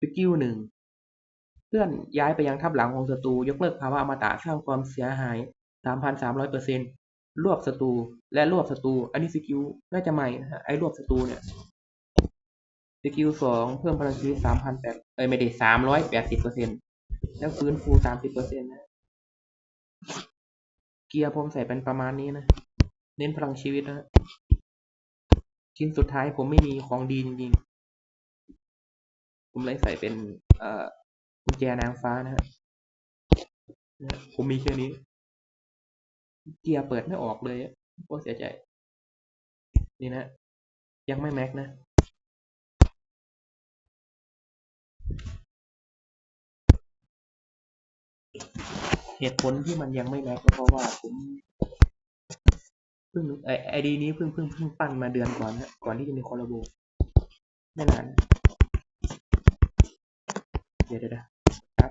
สกิลหนึ่งเลื่อนย้ายไปยังทับหลังของศัตรู ยกเลิกภาวะอมตะ สร้างความเสียหายสามพันสามร้อยเปอร์เซ็นรวบศัตรู และรวบศัตรู อันนี้สกิลน่าจะใหม่นะฮะ ไอ้รวบศัตรูเนี่ย สกิลสอง เพิ่มพลังชีวิตสามพันแปดเอ้ยไม่ได้สามร้อยแปดสิบเปอร์เซ็นแล้วฟื้นฟูสามสิบเปอร์เซ็นต์นะ เกียร์ผมใส่เป็นประมาณนี้นะ เน้นพลังชีวิตนะชิ้นสุดท้ายผมไม่มีของดีจริงๆ ผมเลยใส่เป็นเกุญแจนางฟ้านะฮะผมมีแค่นี้เกียร์เปิดไม่ออกเลยอะโคตรเสียใจ นี่นะ ยังไม่แม็กนะ เหตุผลที่มันยังไม่แม็กก็เพราะว่าผมเพิ่งไอไอดีนี้เพิ่งเพิ่งเพิ่งปั้นมาเดือนก่อนนะก่อนที่จะมีคอลลาโบไม่นาน เดี๋ยวเดี๋ยวครับ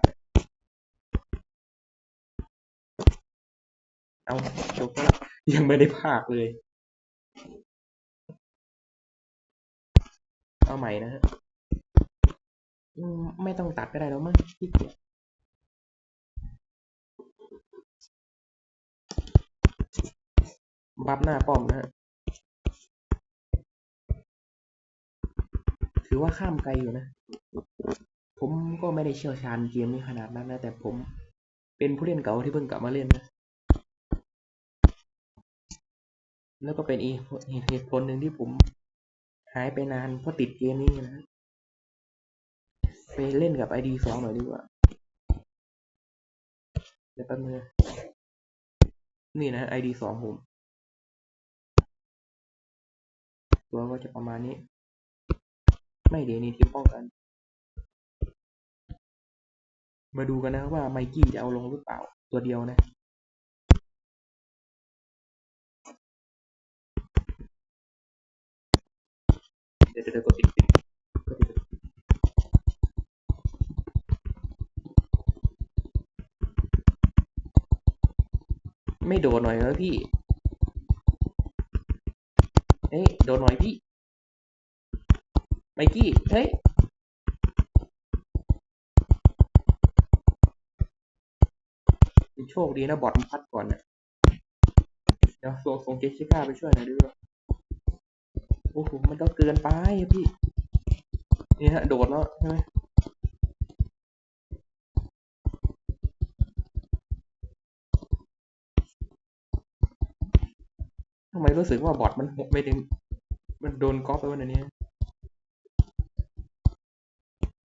เอาจบแล้วยังไม่ได้ภาคเลย เอาใหม่นะฮะไม่ต้องตัดก็ได้แล้วมั้งขี้เกียจบัฟหน้าป้อมนะฮะถือว่าข้ามไกลอยู่นะ ผมก็ไม่ได้เชี่ยวชาญเกมนี้ขนาดนั้นนะ แต่ผมเป็นผู้เล่นเก่าที่เพิ่งกลับมาเล่นนะ แล้วก็เป็นอีเหตุผลหนึ่งที่ผมหายไปนานเพราะติดเกมนี้นะ ไปเล่นกับไอดีสองหน่อยดีกว่า เดี๋ยวแป๊บนึงนะนี่นะไอดีสองผม ตัวก็จะประมาณนี้ ไม่เดี๋ยวนี้ทีมป้องกัน มาดูกันนะว่าไมกี้จะเอาลงหรือเปล่า ตัวเดียวนะเดี๋ยวเดี๋ยวเดี๋ยวกดปิดปิดกดปิดไม่โดดหน่อยเหรอพี่ เอ้ยโดดหน่อยพี่ไมกี้ เฮ้ย โชคดีนะบอทมันพัดก่อนนะเดี๋ยวส่งส่งเจสสิก้าไปช่วยหน่อยด้วยโอ้โหมันก็เกินไปอะพี่ นี่ฮะ โดดแล้วใช่ไหมทำไมรู้สึกว่าบอทมันหกไม่ถึงมันโดนก๊อปไปวันนี้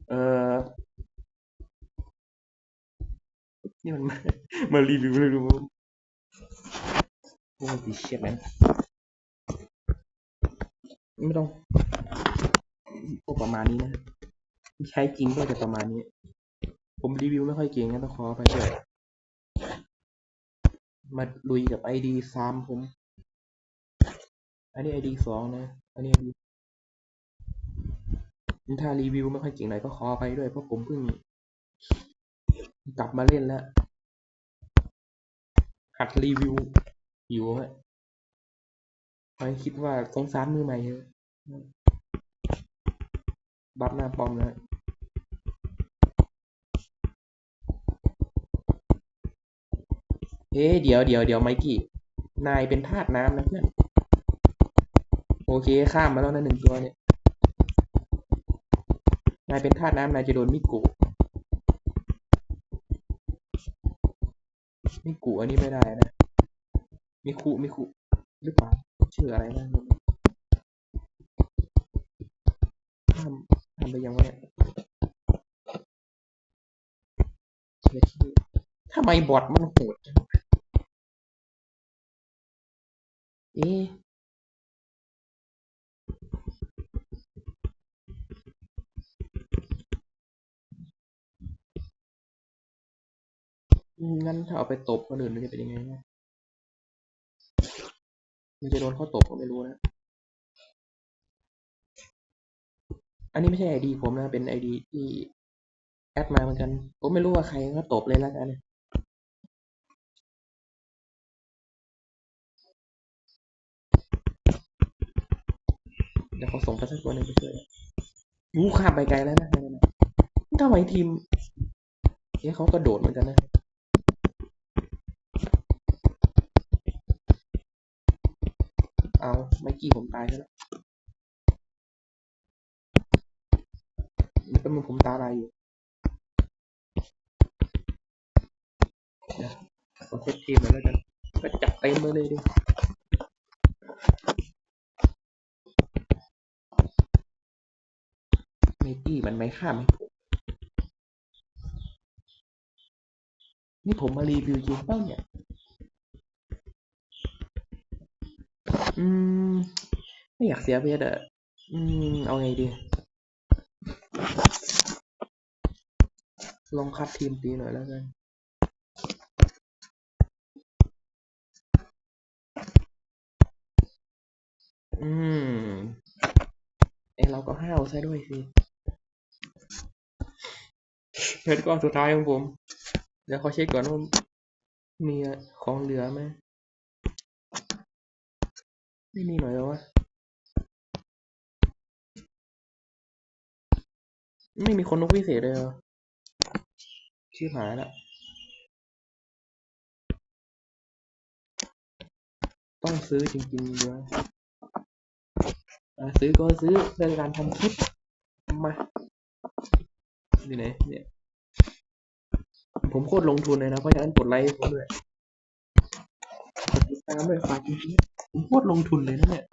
เออ นี่มันมามารีวิวเลยดูโอ้ดิเชียแมนไม่ต้องพวกประมาณนี้นะ ใช้จริงก็จะประมาณนี้ ผมรีวิวไม่ค่อยเก่งนะต้องขอไปด้วยมาลุยกับไอดีสามผม อันนี้ไอดีสองนะ อันนี้ไอดีถ้ารีวิวไม่ค่อยเก่งหน่อยก็ขอไปด้วยเพราะผมเพิ่ง กลับมาเล่นแล้วหัดรีวิว อยู่ฮะคอยคิดว่าสงสารมือใหม่เถอะบัฟหน้าปอมนะเอ๊เดี๋ยวเดี๋ยวเดี๋ยวไมกี้ นายเป็นทาสน้ำนะเพื่อน โอเค ข้ามมาแล้วนะหนึ่งตัวเนี่ย นายเป็นทาสน้ำนายจะโดนมิกุ มิกุอันนี้ไม่ได้นะ มิคุ มิคุ หรือเปล่า ชื่ออะไรนะทำทำไปยังไงเนี่ยเช็คชื่อทำไมบอทมันโหดจังเอ๊ะ งั้นถ้าเอาไปตบคนอื่นมันจะเป็นยังไงนะมันจะโดนเขาตบก็ไม่รู้นะ อันนี้ไม่ใช่ไอดีผมนะ เป็นไอดีที่แอดมาเหมือนกัน ผมไม่รู้ว่าใครก็ตบเลยแล้วกันเดี๋ยวเขาส่งไปสักตัวหนึ่งไปช่วยอู้ข้ามไปไกลแล้วนะนั่นน่ะไอ้ทีมเอ๊ะเขากระโดดเหมือนกันนะ เอาไมกี้ผมตายแล้วเป็นมือผมตาลายอยู่เดี๋ยวขอเซตทีมแล้วกันก็จัดเต็มเลยดิไมกี้มันไม่ข้ามให้ผมนี่ผมมารีวิวจริงเป้าเนี่ย อืม ไม่อยากเสียเพชรอะอืม เอาไงดี ลองคัดทีมตีหน่อยแล้วกันอืมเอ้เราก็ห้าวซะด้วยสิเพชรก้อนสุดท้ายของผม เดี๋ยวขอเช็คก่อนว่ามีของเหลือไหม ไม่มีหน่อยแล้วะ ไม่มีคนนกพิเศษเลยเหรอชื่อหายละต้องซื้อจริงๆด้วยซื้อก็ซื้อเพื่อการทำคลิปมาอยู่ไหนเนี่ย ผมโคตรลงทุนเลยนะ เพราะฉะนั้นกดไลค์ผมด้วย กดติดตามด้วยฝากจริงๆผมโคตรลงทุนเลยนะเนี่ย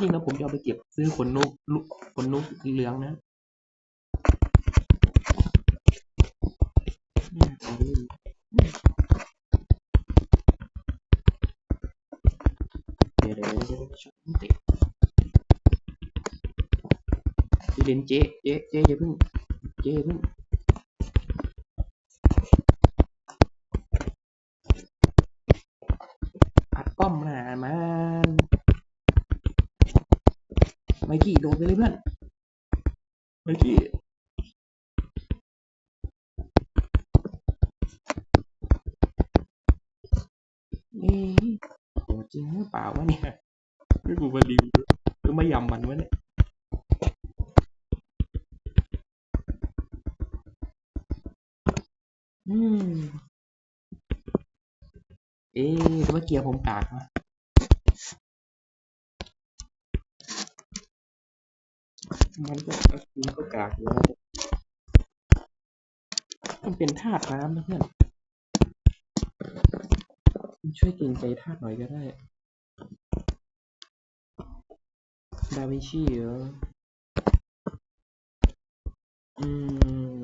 จริงนะผมจะเอาไปเก็บซื้อขนนกลุขนนกเหลืองนะเนี่ยเอาไปเดี๋ยวเดี๋ยวเดี๋ยวเดี๋ยวช็อตมันเตะพี่เลนเจ๊เจ๊เจ๊อย่าเพิ่งเจ๊อย่าเพิ่ง อัดป้อมหนามันไมกี้โดดไปเลยเพื่อนไมกี้นี่โหจริงหรือเปล่าวะเนี่ยไม่กูมารีวิวหรือมายำมันวะเนี่ยอืม เอ๊ะหรือว่าเกียร์ผมกากวะมันก็มันก็กากอยู่แล้วมันเป็นธาตุน้ำนะเพื่อนช่วยเกรงใจธาตุหน่อยก็ได้ ดาวินชีเหรอ อืม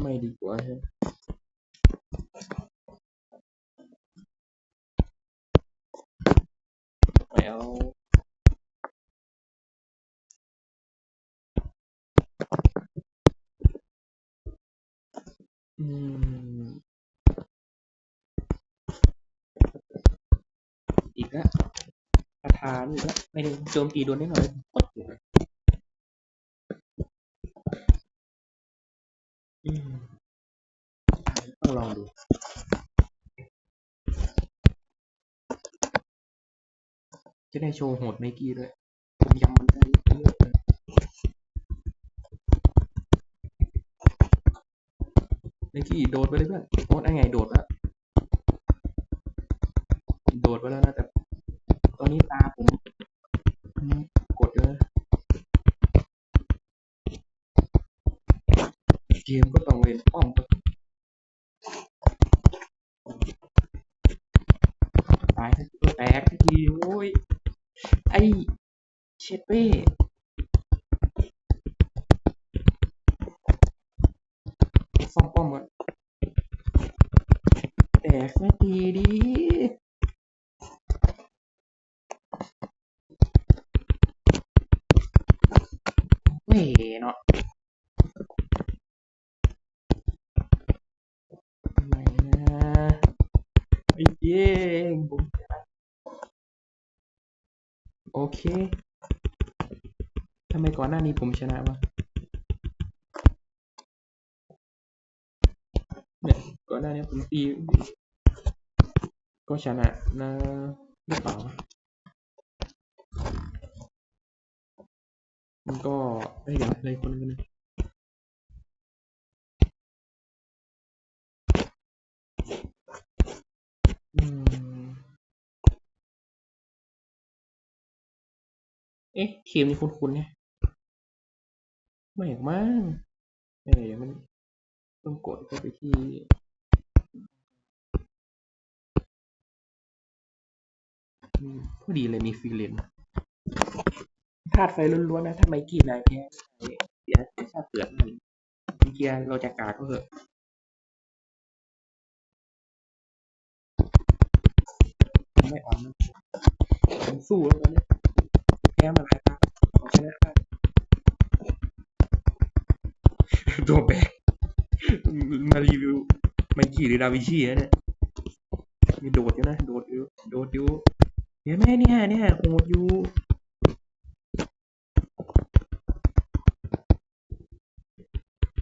ไม่ดีกว่าฮะไม่เอาอืม อีกแล้วประธานอีกแล้วไม่ได้โจมตีโดนได้หน่อยกดหัวอืมต้องลองดู จะได้โชว์โหดไมกี้ด้วย ผมยำมันได้เยอะเลยไมกี้โดดไปเลยเพื่อนโอ้ได้ไงโดดแล้ว โดดไปแล้วนะแต่ ตอนนี้ตาผมกดเลยเกมก็ต้องเล่นป้อมตายสักทีแตกสักทีโอ้ย ไอเชด โอเคทำไมก่อนหน้านี้ผมชนะวะเนี่ยก่อนหน้านี้ผมตีก็ชนะนะหรือเปล่ามันก็ไอ้ยเดี๋ยวเลยคนกันง เอ๊ะเกมนี้คุ้นๆเนี่ยไม่หรอกมั้งเออเดี๋ยมันต้องกดเข้าไปที่อืมพอดีเลยมีฟรีเลนธาตุไฟล้วนๆนะถ้าไม่กินนายแพ้เสียชาติเกิดมันเกียร์เราจะกาดก็เถอะไม่อ่อนนะสู้แล้วตอนนี้ แพ้มาหลายครั้งขอชนะได้ตัวแบกมารีวิวไมกี้หรือดาวิชีนะเนี่ยมีโดดอยู่นะ โดดอยู่โดดอยู่เห็นไหมเนี่ยเนี่ยโหดอยู่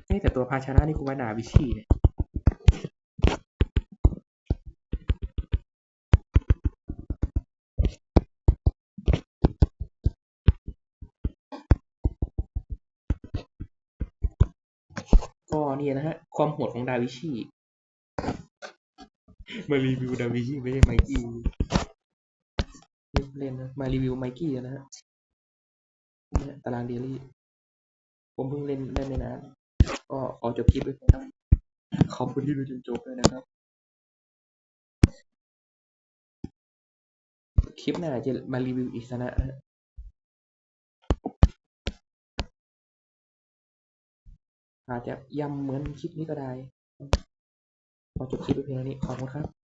เอ้แต่ตัวภาชนะนี่กูว่าดาวิชีเนี่ย ก็เนี่ยนะฮะ ความโหดของดาวิชีมารีวิวดาวิชีไม่ใช่ไมกี้เล่นนะมารีวิวไมกี้นะฮะเนี่ยตารางเดลี่ผมเพิ่งเล่นได้ไม่นานก็ขอจบคลิปไว้เพียงเท่านี้ขอบคุณที่ดูจนจบเลยนะครับ คลิปหน้าจะมารีวิวอิสนะฮะ อาจจะยำเหมือนคลิปนี้ก็ได้ ขอจบคลิปไว้เพียงเท่านี้ ขอบคุณครับ